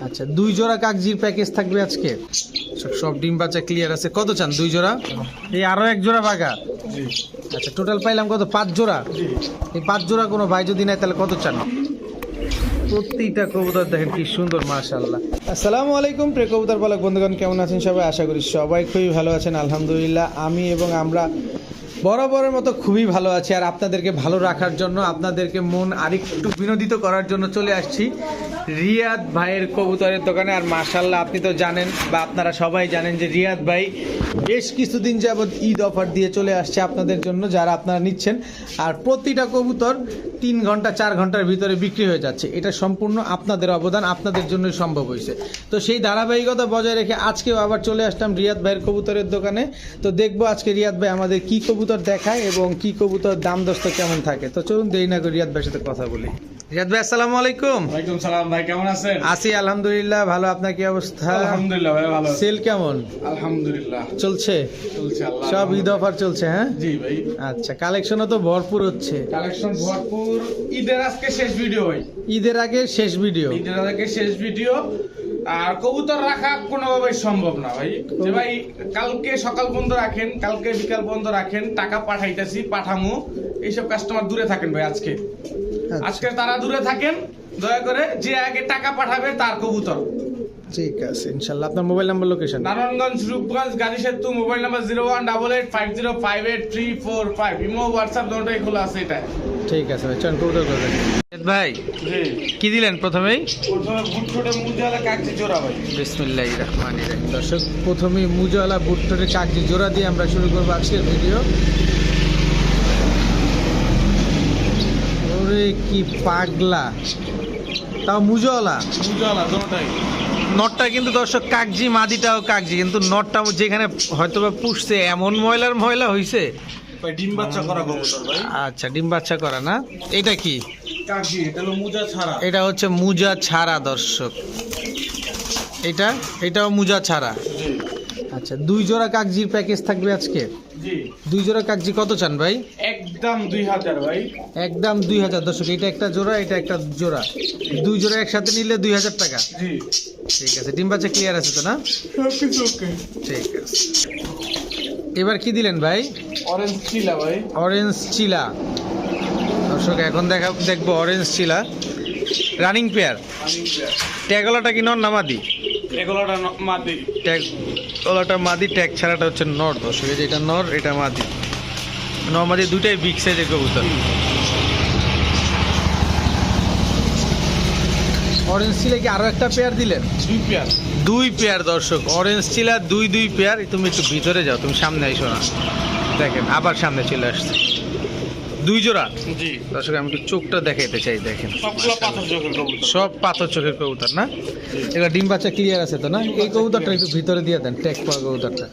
আচ্ছা দুই জোড়া কাগজির প্যাকেজ থাকবে আজকে? সব- ডিম বাচ্চা ক্লিয়ার আছে। কত চান দুই জোড়া? এই আরও এক জোড়া বাঘা আচ্ছা টোটাল পাইলাম কত? পাঁচ জোড়া? এই পাঁচ জোড়া কোনো ভাই যদি নেয় তাহলে কত চান? প্রত্যেকটা কবুতর দেখেন কি সুন্দর মাশাল্লাহ আসসালামু আলাইকুম প্রে কবুতর পালক বন্ধুগণ কেমন আছেন সবাই? আশা করি সবাই খুবই ভালো আছেন আলহামদুলিল্লাহ। আমি এবং আমরা বরাবরের মতো খুবই ভালো আছি। আর আপনাদেরকে ভালো রাখার জন্য আপনাদেরকে মন আরেকটু বিনোদিত করার জন্য চলে আসছি। রিয়াদ ভাইয়ের কবুতরের দোকানে, আর মাশাল্লাহ আপনি তো জানেন, বা আপনারা সবাই জানেন যে রিয়াদ ভাই বেশ কিছুদিন যাবৎ ঈদ অফার দিয়ে চলে আসছে আপনাদের জন্য, যারা আপনারা নিচ্ছেন। আর প্রতিটা কবুতর তিন ঘণ্টা, চার ঘণ্টার ভিতরে বিক্রি হয়ে যাচ্ছে। এটা সম্পূর্ণ আপনাদের অবদান, আপনাদের জন্যই সম্ভব হয়েছে। তো সেই ধারাবাহিকতা বজায় রেখে আজকেও আবার চলে আসলাম রিয়াদ ভাইয়ের কবুতরের দোকানে। তো দেখব আজকে রিয়াদ ভাই আমাদের কি কবুতর দেখায় এবং কি কবুতর দাম দস্ত কেমন থাকে। তো চলুন দেরি না করে রিয়াদ ভাইয়ের সাথে কথা বলি। রিয়াদ ভাই আসসালামু আলাইকুম। ওয়ালাইকুম সালাম ভাই কেমন আছেন? আছি আলহামদুলিল্লাহ ভালো। আপনার কি অবস্থা? আলহামদুলিল্লাহ ভাই ভালো সেল কেমন? আলহামদুলিল্লাহ। চলছে? চলছে আল্লাহ সব ঈদ অফার চলছে হ্যাঁ? জি ভাই। আচ্ছা কালেকশনও তো ভরপুর হচ্ছে। কালেকশন ভরপুর। ঈদের আজকে শেষ ভিডিও ভাই। ঈদের আগে শেষ ভিডিও। ঈদের শেষ ভিডিও। আর কবুতর রাখা কোনোভাবে সম্ভব না ভাই। যে ভাই কালকে সকাল বন্ধ রাখেন কালকে বিকাল বন্ধ রাখেন টাকা পাঠাইতেছি পাঠামু। এইসব কাস্টমার দূরে থাকেন ভাই আজকে। আজকে তারা দূরে থাকেন দয়া করে যে আগে টাকা পাঠাবে তার কবুতর। ঠিক আছে ইনশাল্লাহ। আপনার mobile number location Narayanganj Rupganj গাড়ি সেতু mobile number zero one double eight five zero five eight three four five. Imo WhatsApp দুটোই খোলা আছে এটা ঠিক আছে ভাই চল কবুতর করবেন ভাই কি দিলেন প্রথমেই? প্রথমে বুট ছোটে মুজালা কাটছে জোড়া ভাই। বিসমিল্লাহ রহমান দর্শক প্রথমে মুজওয়ালা বুট্টরে কাগজি জোড়া দিয়ে আমরা শুরু করব আজকের ভিডিও। কি পাগলা? তাও মুজওয়ালা? মুজালা দুটোই নটটা কিন্তু দর্শক কাগজি মাদিটাও কাগজি কিন্তু নটটা যেখানে হয়তো বা পুষছে এমন ময়লার ময়লা হইছে। ভাই ডিম বাচ্চা করা কবুতর ভাই। আচ্ছা ডিম বাচ্চা করা না? এটা কি? কাকি এটা হলো মুজা ছাড়া। এটা হচ্ছে মুজা ছাড়া দর্শক। এটা? এটাও মুজা ছাড়া? আচ্ছা দুই জোড়া কাগজির প্যাকেজ থাকবে আজকে? জি। দুই জোড়া কাগজি কত চান ভাই? একদম দুই হাজার ভাই। একদম দুই হাজার দর্শক এটা একটা জোড়া এটা একটা জোড়া। দুই জোড়া একসাথে নিলে দুই হাজার টাকা। জি। ঠিক আছে ডিম বাচ্চা ক্লিয়ার আছে তো না? ঠিক আছে। এবার কি দিলেন ভাই? অরেঞ্জ চিলা ভাই। অরেঞ্জ চিলা দর্শক এখন দেখা দেখব অরেঞ্জ চিলা রানিং পেয়ার ট্যাগলাটা কি নর নামাদি এগুলোটা মাটি ট্যাগ ওলাটা মাদি ট্যাগ ছাড়াটা হচ্ছে নর। দর্শক যে এটা নর এটা মাদি। নর মাদি দুটাই বিগ সাইজের কবুতর। অরেঞ্জ চিলা কি আরও একটা পেয়ার দিলেন? দুই পেয়ার দুই পেয়ার দর্শক। অরেঞ্জ চিলা দুই দুই পেয়ার তুমি একটু ভিতরে যাও তুমি সামনে আইসো না। দেখেন আবার সামনে চলে আসছে। দুই জোড়া? জি। দর্শক আমি একটু চোখটা দেখাইতে চাই দেখেন। সবগুলো পাথর চোখের কবুতর। সব পাথর চোখের কবুতর না? এবার ডিম বাচ্চা ক্লিয়ার আছে তো না? এই কবুতরটা একটু ভিতরে দিয়ে দেন ট্যাগ পাওয়া কবুতরটা।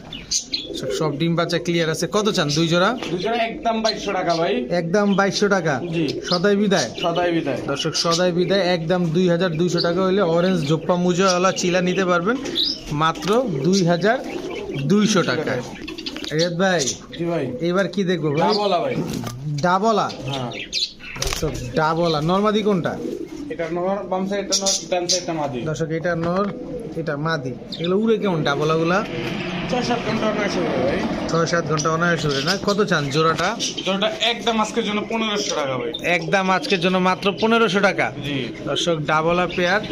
সব- সব ডিম বাচ্চা ক্লিয়ার আছে। কত চান? দুই জোড়া? একদম বাইশশো টাকা ভাই। একদম বাইশশো টাকা। জি। সদাই বিদায়। সদাই বিদায়। দর্শক সদাই বিদায়। একদম দুই হাজার দুইশো টাকা হলে অরেঞ্জ জোপ্পা মুজোওয়ালা চিলা নিতে পারবেন। মাত্র দুই হাজার দুইশো টাকায় রেদ ভাই জি ভাই। এবার কি দেখব ভাই? ডাবলা ভাই। ডাবলা? হ্যাঁ। ডাবলা। নর্মাদি কোনটা? এটা নর বাম সাইডটা নর ডান সাইডটা মাদি। দর্শক এটা নর এটা মাদি। এগুলো উড়ে কেমন ডাবলাগুলা ছয় সাত ঘণ্টা নয়শো টাকা ভাই। ছয় সাত ঘণ্টা অনায়াস না? কত চান জোড়াটা? একদম আজকের জন্য পনেরোশো টাকা ভাই। একদম আজকের জন্য মাত্র পনেরোশো টাকা। জি। দর্শক ডাবলা পেয়ার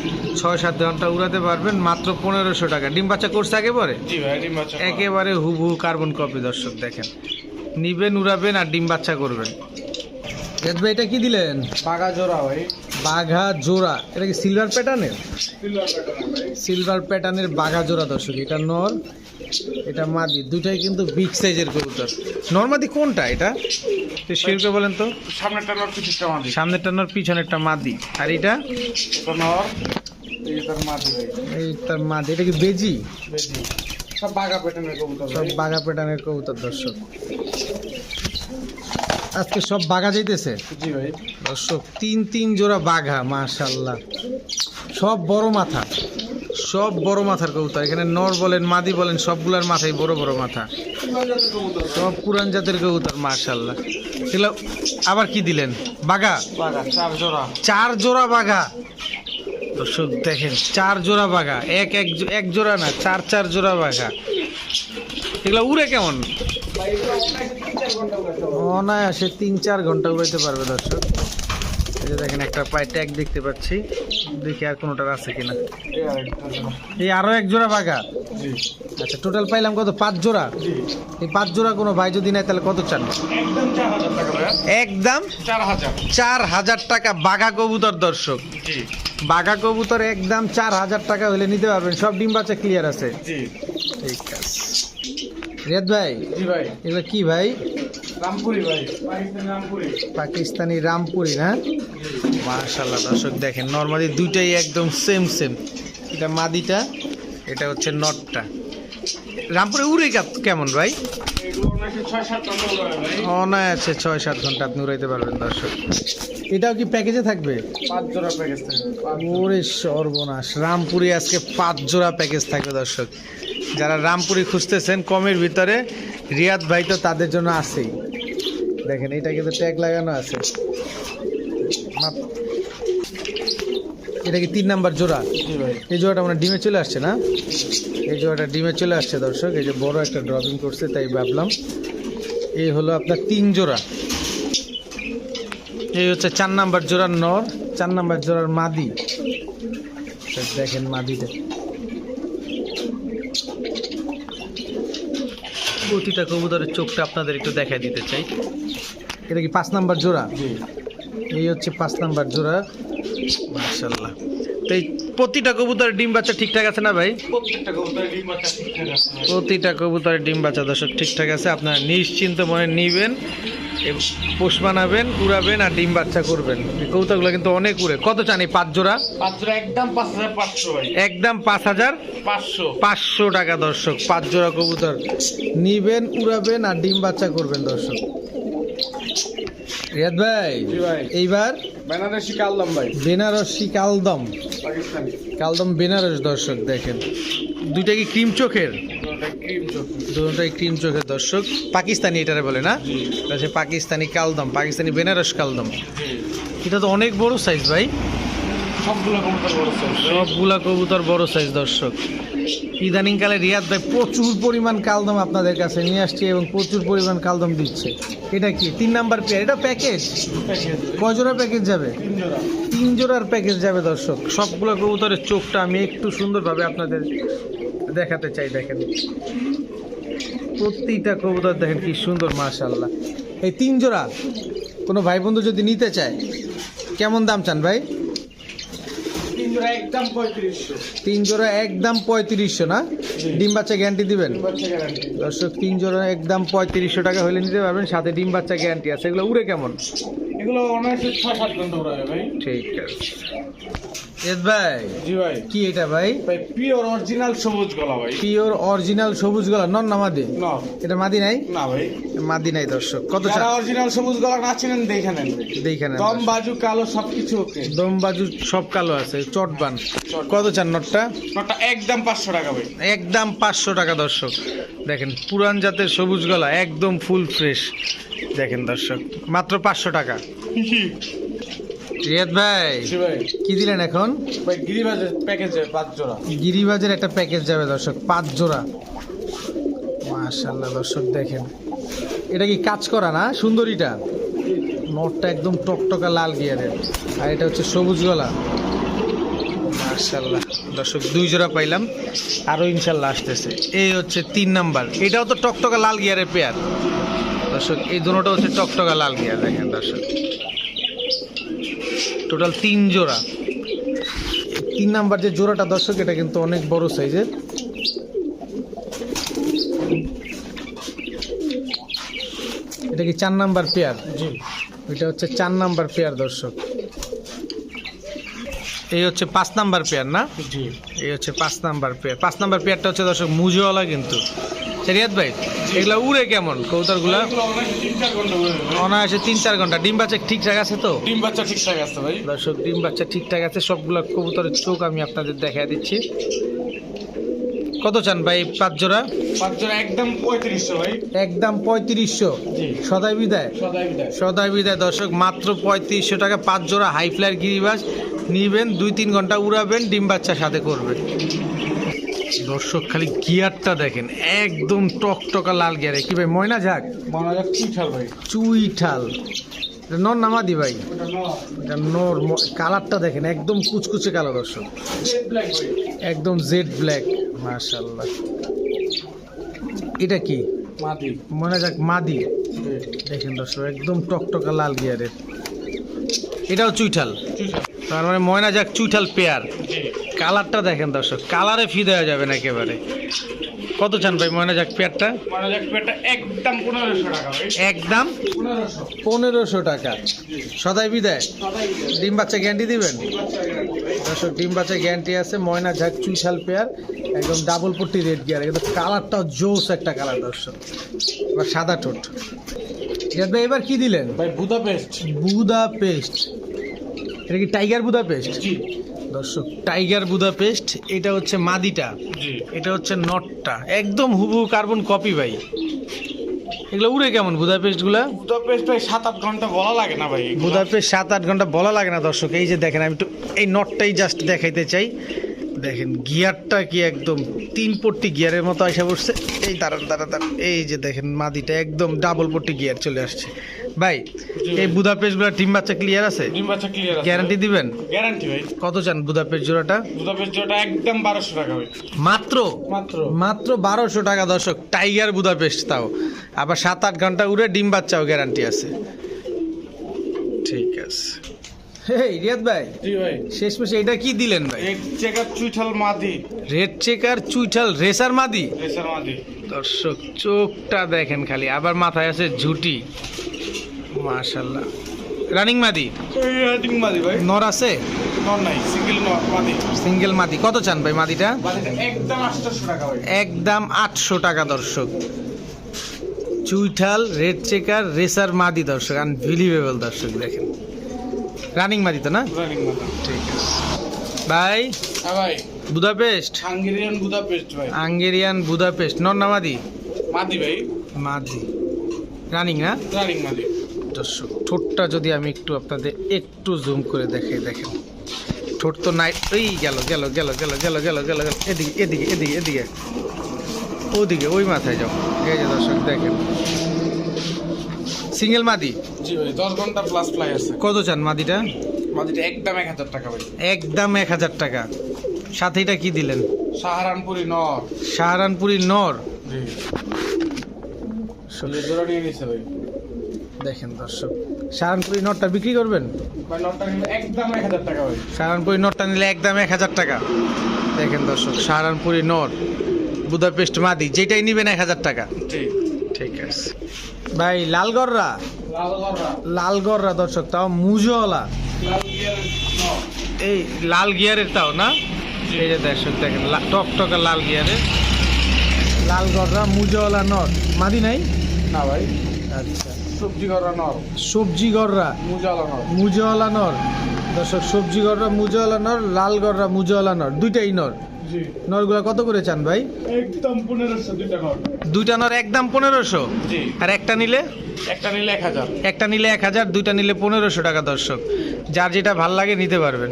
ছয় সাত ঘণ্টা উড়াতে পারবেন মাত্র পনেরোশো টাকা। ডিম বাচ্চা করছে একেবারে জি ভাই ডিম বাচ্চা একেবারে হুবহু কার্বন কপি দর্শক দেখেন। নিবেন উড়াবেন আর ডিম বাচ্চা করবেন। ভাই এটা কি দিলেন? পাকা জোড়া ভাই। বাঘা জোড়া। এটা কি সিলভার প্যাটার্নের সিলভার প্যাটার্নের বাঘা জোড়া দর্শক এটা নর এটা মাদি। দুটাই কিন্তু বিগ সাইজের কবুতর নর্মাদি কোনটা এটা? শির করে বলেন তো। সামনেরটা নর পিছিটা মাদি। সামনেরটা নর পিছনেরটা মাদি। আর এটা? নর এই তার মাদি এটা কি বেজি? সব বাঘা প্যাটার্নের কবুতর সব বাঘা প্যাটার্নের কবুতর দর্শক। আজকে সব বাঘা যাইতেছে? জি ভাই। দর্শক তিন তিন জোড়া বাঘা মাশাল্লাহ সব বড় মাথা। সব বড় মাথার কবুতর। এখানে নর বলেন মাদি বলেন সবগুলার মাথায় বড় বড় মাথা। সব পুরান জাতের কবুতর মাশাল্লাহ এগুলো আবার কি দিলেন? বাঘা চার জোড়া। চার জোড়া বাঘা? দর্শক দেখেন চার জোড়া বাঘা। এক এক এক জোড়া না চার চার জোড়া বাঘা। এগুলো উড়ে কেমন? অনায়াসে তিন চার ঘণ্টা উড়াইতে পারবে দর্শক। এই যে দেখেন একটা পায়ে ট্যাগ দেখতে পাচ্ছি। দেখি আর কোনোটার আছে কিনা। এই আরও এক জোড়া বাঘা আচ্ছা টোটাল পাইলাম কত? পাঁচ জোড়া? এই পাঁচ জোড়া কোনো ভাই যদি নেয় তাহলে কত চান? একদম চার হাজার টাকা চার হাজার বাঘা কবুতর দর্শক। বাঘা কবুতর একদম চার হাজার টাকা হলে নিতে পারবেন। সব ডিম বাচ্চা ক্লিয়ার আছে। ঠিক আছে। রিয়াদ ভাই? জি ভাই। এগুলো কি ভাই? রামপুরি ভাই পাকিস্তানি রামপুরি। পাকিস্তানি রামপুরি না? মাশাল্লাহ দর্শক দেখেন নর্মালি দুইটাই একদম সেম সেম এটা মাদিটা এটা হচ্ছে নটটা। রামপুরে উড়ে কা- কেমন ভাই? এগুলো নাকি ছয় সাত ঘণ্টা অনায়াসে ছয় সাত ঘণ্টা আপনি উড়াইতে পারবেন দর্শক। এটাও কি প্যাকেজে থাকবে? পাঁচ জোড়া প্যাকেজ থাকবে ওরে সর্বনাশ রামপুরি আজকে পাঁচ জোড়া প্যাকেজ থাকবে দর্শক। যারা রামপুরি খুঁজতেছেন কমের ভিতরে রিয়াদ ভাই তো তাদের জন্য আছেই। দেখেন এটা কিন্তু ট্যাগ লাগানো আছে। এটা কি তিন নাম্বার জোড়া? এই জোড়াটা মানে ডিমে চলে আসছে না? এই জোড়াটা ডিমে চলে আসছে দর্শক। এই যে বড় একটা ড্রপিং করছে তাই ভাবলাম এই হলো আপনার তিন জোড়া। এই হচ্ছে চার নাম্বার জোড়ার নর চার নাম্বার জোড়ার মাদি। দেখেন মাদিটা প্রতিটা কবুতরের চোখটা আপনাদের একটু দেখাই দিতে চাই। এটা কি পাঁচ নাম্বার জোড়া? এই হচ্ছে পাঁচ নাম্বার জোড়া। মার্শাল্লাহ তো এই প্রতিটা কবুতরের ডিম বাচ্চা ঠিকঠাক আছে না ভাই? প্রতিটা কবুতরের ডিম বাচ্চা ঠিকঠাক আছে। প্রতিটা কবুতরের ডিম বাচ্চা দর্শক ঠিকঠাক আছে। আপনারা নিশ্চিন্ত মনে নিবেন। পোষ বানাবেন উড়াবেন আর ডিম বাচ্চা করবেন। এই কবুতরগুলো কিন্তু অনেক উড়ে। কত চান এই পাঁচ জোড়া? পাঁচ জোড়া একদম পাঁচ হাজার পাঁচশো একদম পাঁচ হাজার পাঁচশো। পাঁচশো টাকা দর্শক। পাঁচ জোড়া কবুতর। নিবেন উড়াবেন আর ডিম বাচ্চা করবেন দর্শক। রিয়াদ ভাই ভাই। এইবার বেনারসি কালদম ভাই। বেনারসি কালদম। কালদম বেনারস দর্শক দেখেন। দুইটা কি ক্রিম চোখের? দুটাই ক্রিম চোখের। দর্শক। পাকিস্তানি এটারে বলে না? জি। পাকিস্তানি কালদম পাকিস্তানি বেনারস কালদম। এটা তো অনেক বড় সাইজ ভাই। সবগুলা কবুতর বড় সাইজ সবগুলা কবুতর বড় সাইজ দর্শক। ইদানিং কালে রিয়াদ ভাই প্রচুর পরিমাণ কালদম আপনাদের কাছে নিয়ে আসছে এবং প্রচুর পরিমাণ কালদম দিচ্ছে। এটা কি? তিন নাম্বার পেয়ার? এটা প্যাকেজ? কয় জোড়া প্যাকেজ যাবে? তিন জোড়ার প্যাকেজ যাবে, দর্শক। সবগুলো কবুতরের চোখটা আমি একটু সুন্দরভাবে আপনাদের দেখাতে চাই, দেখেন। প্রতিটা কবুতর দেখেন কি সুন্দর মাশাল্লাহ এই তিন জোড়া, কোনো ভাই বন্ধু যদি নিতে চায়, কেমন দাম চান ভাই? তিন জোড়া একদম পঁয়ত্রিশশো। তিন জোড়া একদম পঁয়ত্রিশশো না? ডিম বাচ্চা গ্যারান্টি দিবেন? দর্শক তিন জোড়া একদম পঁয়ত্রিশশো টাকা হলে নিতে পারবেন সাথে ডিম বাচ্চা গ্যারান্টি আছে। এগুলো উড়ে কেমন? এগুলো অনায়াসে ছয় সাত ঘণ্টা উড়াবে ভাই। ঠিক আছে। এস ভাই জি ভাই। কি এটা ভাই? ভাই পিওর অরিজিনাল সবুজ গলা ভাই। পিওর অরিজিনাল সবুজ গলা নন না মাদি? না। এটা মাদি নাই? না ভাই। মাদি নাই দর্শক কত চান? অরিজিনাল সবুজ গলা না চিনেন দেখে নেন দেখে নেন দম বাজু কালো সবকিছু ওকে। দম বাজু সব কালো আছে চটবান কত চান নটটা? নটা একদম পাঁচশো টাকা ভাই। একদম পাঁচশো টাকা দর্শক। দেখেন পুরান জাতের সবুজ গলা একদম ফুল ফ্রেশ দেখেন দর্শক মাত্র পাঁচশো টাকা। রিয়াদ ভাই কি দিলেন এখন? ভাই গিরিবাজের প্যাকেজে পাঁচ জোড়া। গিরিবাজের একটা প্যাকেজ যাবে দর্শক পাঁচ জোড়া। মাশাল্লাহ দর্শক দেখেন। এটা কি কাজ করা না? সুন্দরীটা? নটটা একদম টকটকা লাল গিয়ারের। আর এটা হচ্ছে সবুজ গলা। মাশাল্লাহ দর্শক দুই জোড়া পাইলাম। আরও ইনশাল্লাহ আসতেছে। এই হচ্ছে তিন নাম্বার। এটাও তো টকটকা লাল গিয়ারের পেয়ার দর্শক এই দুটোটা হচ্ছে টকটকা লাল গিয়ার দেখেন দর্শক। টোটাল তিন জোড়া। তিন নাম্বার যে জোড়াটা দর্শক এটা কিন্তু অনেক বড় সাইজের। এটা কি চার নাম্বার পেয়ার? জি। এটা হচ্ছে চার নাম্বার পেয়ার দর্শক। এই হচ্ছে পাঁচ নাম্বার পেয়ার না? জি। এই হচ্ছে পাঁচ নাম্বার পেয়ার। পাঁচ নাম্বার পেয়ারটা হচ্ছে দর্শক মুজওয়ালা কিন্তু। রিয়াদ ভাই এগুলা উড়ে কেমন উড়াবে অনায়াসে তিন চার ঘণ্টা। ডিম বাচ্চা ঠিকঠাক আছে তো? ডিম বাচ্চা ঠিকঠাক আছে ভাই। দর্শক ডিম বাচ্চা ঠিকঠাক আছে সবগুলো কবুতরের চোখ আমি আপনাদের দেখা দিচ্ছি। কত চান ভাই পাঁচ জোড়া? পাঁচ জোড়া একদম পঁয়ত্রিশশো ভাই। একদম পঁয়ত্রিশশো। সদাই বিদায়। সদাই বিদায়। দর্শক মাত্র পঁয়ত্রিশশো টাকা পাঁচ জোড়া হাই ফ্লায়ার গিরিবাস। নিবেন দুই তিন ঘণ্টা উড়াবেন ডিম বাচ্চা সাথে করবেন। দর্শক খালি গিয়ারটা দেখেন একদম টকটকা লাল গিয়ারে। কি ভাই ময়না ঝাক? চুইঠাল ভাই। চুইঠাল। এটা নর নামাদি ভাই? এটা নর কালারটা দেখেন একদম কুচকুচে কালো দর্শক। একদম জেড ব্ল্যাক মাশাল্লাহ এটা কি? মনে যাক মাদি। দেখেন দর্শক একদম টকটকা লাল গিয়ারের। এটাও চুইঠাল? চুইঠাল। তার মানে ময়না যাক চুইঠাল পেয়ার। কালারটা দেখেন দর্শক কালারে ফি দেওয়া যাবে না একেবারে। কত চান ভাই ময়না যাক পেয়ারটা? একদম পনেরোশো টাকা একদম? পনেরোশো। টাকা। সদাই বিদায়। ডিম বাচ্চা গ্যারান্টি দিবেন? দর্শক ডিম বাচ্চা গ্যারান্টি আছে ময়না ঝাক চুইশাল পেয়ার একদম ডাবল পট্টি রেড গিয়ার কিন্তু কালারটাও জোস একটা কালার দর্শক। এবার সাদা ঠোঁট। ভাই এবার কি দিলেন? ভাই বুদাপেস্ট বুদা পেস্ট এটা কি টাইগার বুদা পেস্ট দর্শক টাইগার বুদা পেস্ট এটা হচ্ছে মাদিটা। এটা হচ্ছে নটটা। একদম হুবহু কার্বন কপি ভাই। এগুলো উড়ে কেমন বুদা পেস্টগুলা বুদাপেস্ট ভাই সাত আট ঘণ্টা বলা লাগে না ভাই এগুলো। বুদা পেস্ট সাত আট ঘণ্টা বলা লাগে না দর্শক। এই যে দেখেন আমি একটু এই নটটাই জাস্ট দেখাইতে চাই। দেখেন গিয়ারটা কি একদম তিন পট্টি গিয়ারের মতো আসা পড়ছে এই দাঁড়ান দাঁড়ান দাঁড়ান। এই যে দেখেন মাদিটা একদম ডাবল পট্টি গিয়ার চলে আসছে। ভাই এই বুদা পেস্টগুলো টিম বাচ্চা ক্লিয়ার আছে? ডিম বাচ্চা ক্লিয়ার আছে গ্যারান্টি দিবেন? গ্যারান্টি ভাই। কত চান বুদা পেস্ট জোড়াটা? বুদাপেস্ট যেটা একদম বারোশো টাকা ভাই। মাত্র? মাত্র। মাত্র বারোশো টাকা দর্শক। টাইগার বুদাপেস্ট তাও। আবার সাত আট ঘণ্টা উড়ে ডিম বাচ্চাও গ্যারান্টি আছে। ঠিক আছে। এই রিয়াদ ভাই জি ভাই। শেষমেশ এটা কি দিলেন ভাই? এক চেকার চুইঠাল মাদি। রেড চেকার চুইঠাল রেসার মাদি? রেসার মাদি। দর্শক চোখটা দেখেন খালি। আবার মাথায় আছে ঝুটি। মাশাল্লাহ রানিং মাদি ডিম মাদি ভাই। নর আছে? নর নাই সিঙ্গেল নর মাদি সিঙ্গেল মাদি কত চান ভাই মাদিটা একদম আটশোশো টাকা ভাই। একদম আটশো টাকা দর্শক। চুইঠাল রেড চেকার রেসার মাদি দর্শক। আনবিলিভেবল দর্শক দেখেন। রানিং মাদি তো না? রানিং মাদি ঠিক আছে। ভাই? হ্যাঁ ভাই। বুদাপেস্ট হাঙ্গেরিয়ান বুদাপেস্ট ভাই। আঙ্গেরিয়ান বুদাপেস্ট নর না মাদি মাদি ভাই। মাদি রানিং না? রানিং মাদি দর্শক ঠোঁটটা যদি আমি একটু আপনাদের একটু জুম করে দেখাই দেখেন। ঠোঁট তো নাই এই গেল গেল গেল গেল গেল গেল গেল গেল এদিকে এদিকে এদিকে এদিকে। ওদিকে ওই মাথায় যাও। এই যে দর্শক দেখেন। সিঙ্গেল মাদি? জি ভাই দশ ঘণ্টা প্লাস ফ্লাই আছে। কত চান মাদিটা? মাদিটা একদম এক হাজার টাকা ভাই। একদম এক হাজার টাকা। সাথে এটা কি দিলেন? সাহারানপুরি নর। সাহারানপুরি নর। জি। জোড়া নিয়ে নিছে ভাই। দেখেন দর্শক সাহারানপুরি নটটা বিক্রি করবেন? টাকা সাহারানপুরি নরটা নিলে একদম এক হাজার টাকা। দেখেন দর্শক সাহারানপুরি নর বুদাপেস্ট মাদি যেটাই নিবেন এক হাজার টাকা। ঠিক আছে। ভাই লালগড়রা লাল লালগড়রা দর্শক তাও মুজোওয়ালা। এই লাল গিয়ারের তাও না? এই যে দর্শক দেখেন লা- টকটকা লাল গিয়ারের। লালগড়রা মুজোওয়ালা নট। মাদি নাই? না ভাই। আচ্ছা। সবজি গররা নর সবজি গড়রা মুজালা নর দর্শক সবজি গড়রা মুজোওয়ালা নর লাল গড়রা মুজোওয়ালা নর। দুইটাই নর নরগুলা কত করে চান ভাই? একদম পনেরোশো দুইটা নর। একদম পনেরোশো? আর একটা নিলে? একটা নিলে এক হাজার। একটা নিলে এক হাজার দুইটা নিলে পনেরোশো টাকা দর্শক। যার যেটা ভালো লাগে নিতে পারবেন।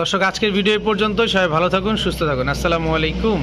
দর্শক আজকের ভিডিও পর্যন্ত সবাই ভালো থাকুন সুস্থ থাকুন। আসসালামু আলাইকুম।